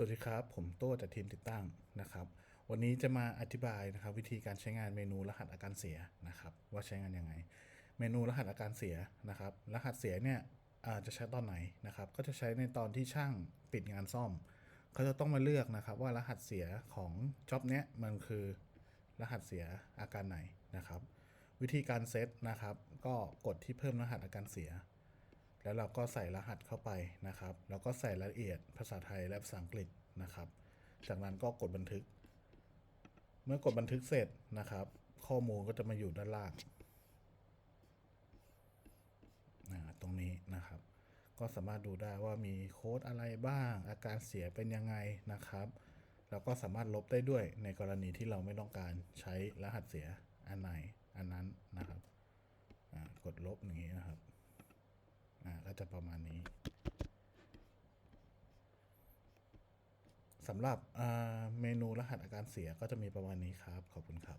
สวัสดีครับ ผมโต้จากทีมติดตั้งนะครับ วันนี้จะมาอธิบายนะครับ วิธีการใช้งานเมนูรหัสอาการเสียนะครับ ว่าใช้งานยังไง เมนูรหัสอาการเสียนะครับ รหัสเสียเนี่ยอ่าจะใช้ตอนไหนนะครับ ก็จะใช้ในตอนที่ช่างปิดงานซ่อมเขาจะต้องมาเลือกนะครับ ว่ารหัสเสียของจ็อบเนี้ยมันคือรหัสเสียอาการไหนนะครับ วิธีการเซตนะครับ ก็กดที่เพิ่มรหัสอาการเสีย แล้วเราก็ใส่รหัสเข้าไปนะครับ แล้วก็ใส่รายละเอียดภาษาไทยและภาษาอังกฤษนะครับ จากนั้นก็กดบันทึก เมื่อกดบันทึกเสร็จนะครับ ข้อมูลก็จะมาอยู่ด้านล่างตรงนี้นะครับ ก็สามารถดูได้ว่ามีโค้ดอะไรบ้าง อาการเสียเป็นยังไงนะครับแล้วก็สามารถลบได้ด้วยในกรณีที่เราไม่ต้องการใช้รหัสเสียอันไหนอันนั้นนะครับกดลบอย่างนี้น จะประมาณนี้สำหรับเมนูรหัสอาการเสียก็จะมีประมาณนี้ครับ ขอบคุณครับ